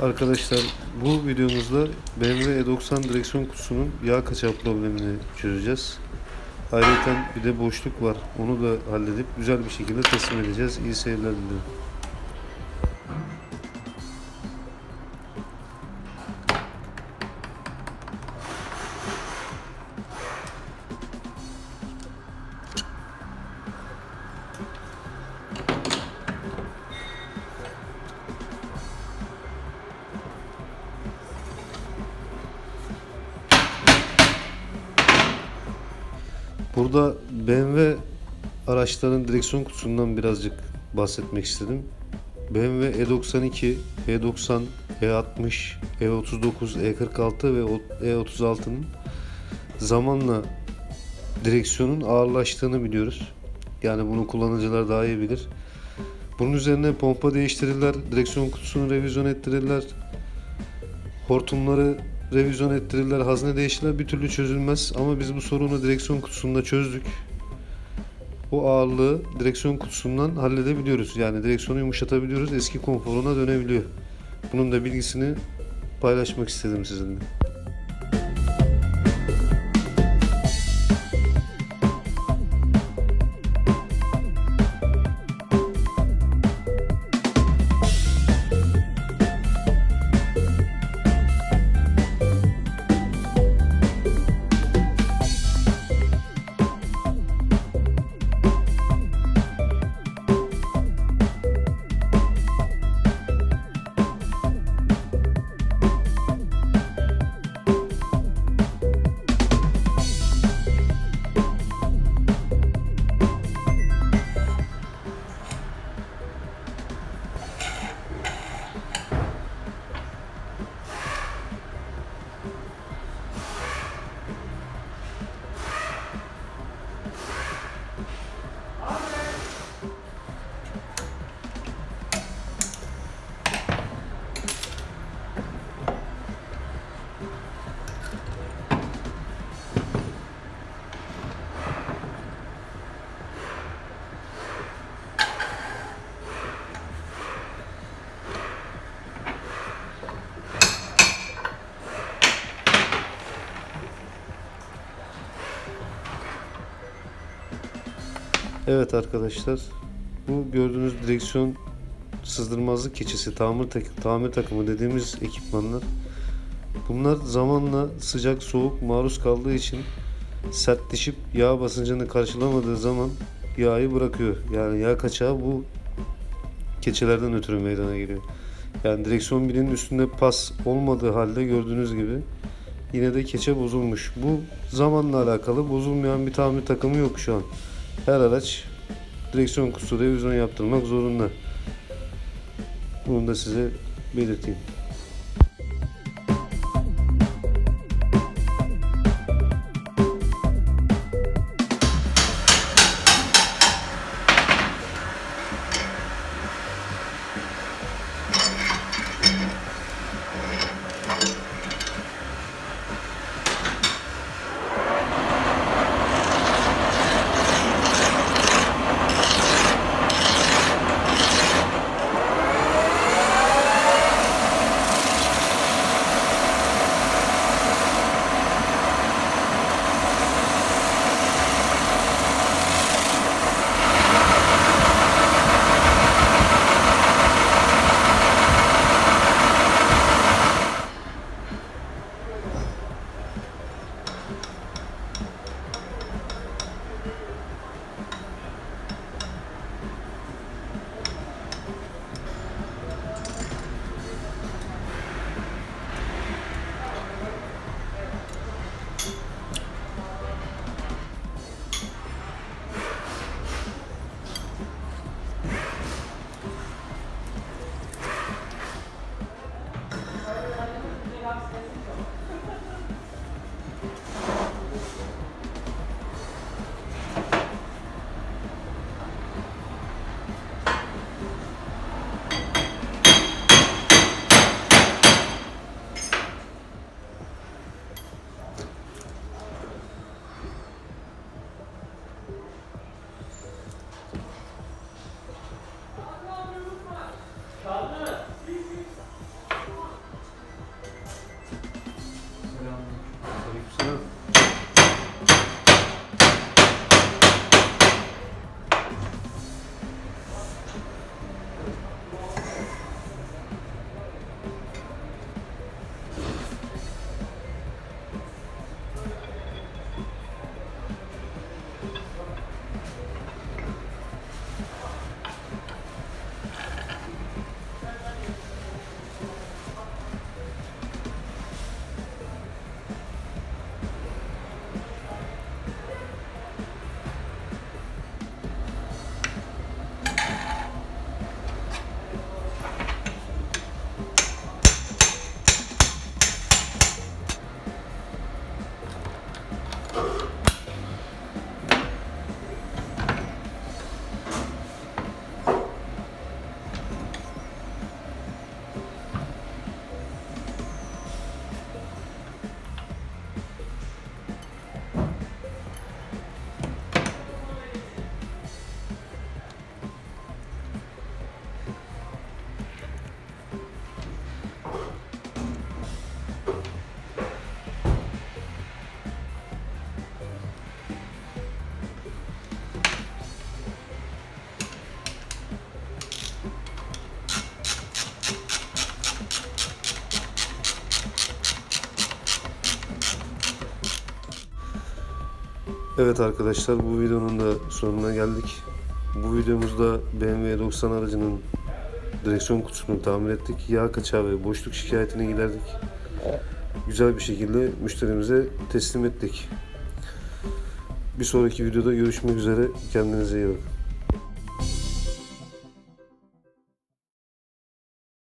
Arkadaşlar bu videomuzda BMW E90 direksiyon kutusunun yağ kaçağı problemini çözeceğiz. Ayrıca bir de boşluk var. Onu da halledip güzel bir şekilde teslim edeceğiz. İyi seyirler diliyorum. Burada BMW araçların direksiyon kutusundan birazcık bahsetmek istedim. BMW E92, E90, E60, E39, E46 ve E36'nın zamanla direksiyonun ağırlaştığını biliyoruz. Yani bunu kullanıcılar daha iyi bilir. Bunun üzerine pompa değiştirirler, direksiyon kutusunu revizyon ettirirler, hortumları revizyon ettirirler, hazne değiştirirler bir türlü çözülmez. Ama biz bu sorunu direksiyon kutusunda çözdük. O ağırlığı direksiyon kutusundan halledebiliyoruz. Yani direksiyonu yumuşatabiliyoruz, eski konforuna dönebiliyor. Bunun da bilgisini paylaşmak istedim sizinle. Evet arkadaşlar, bu gördüğünüz direksiyon sızdırmazlık keçisi, tamir, tak- tamir takımı dediğimiz ekipmanlar. Bunlar zamanla sıcak soğuk maruz kaldığı için sertleşip yağ basıncını karşılamadığı zaman yağı bırakıyor. Yani yağ kaçağı bu keçelerden ötürü meydana geliyor. Yani direksiyon bilinin üstünde pas olmadığı halde gördüğünüz gibi yine de keçe bozulmuş. Bu zamanla alakalı bozulmayan bir tamir takımı yok şu an. Her araç direksiyon kutusu revizyon yaptırmak zorunda. Bunu da size belirteyim. Evet arkadaşlar bu videonun da sonuna geldik. Bu videomuzda BMW 90 aracının direksiyon kutusunu tamir ettik. Yağ kaçağı ve boşluk şikayetini giderdik. Güzel bir şekilde müşterimize teslim ettik. Bir sonraki videoda görüşmek üzere. Kendinize iyi bakın.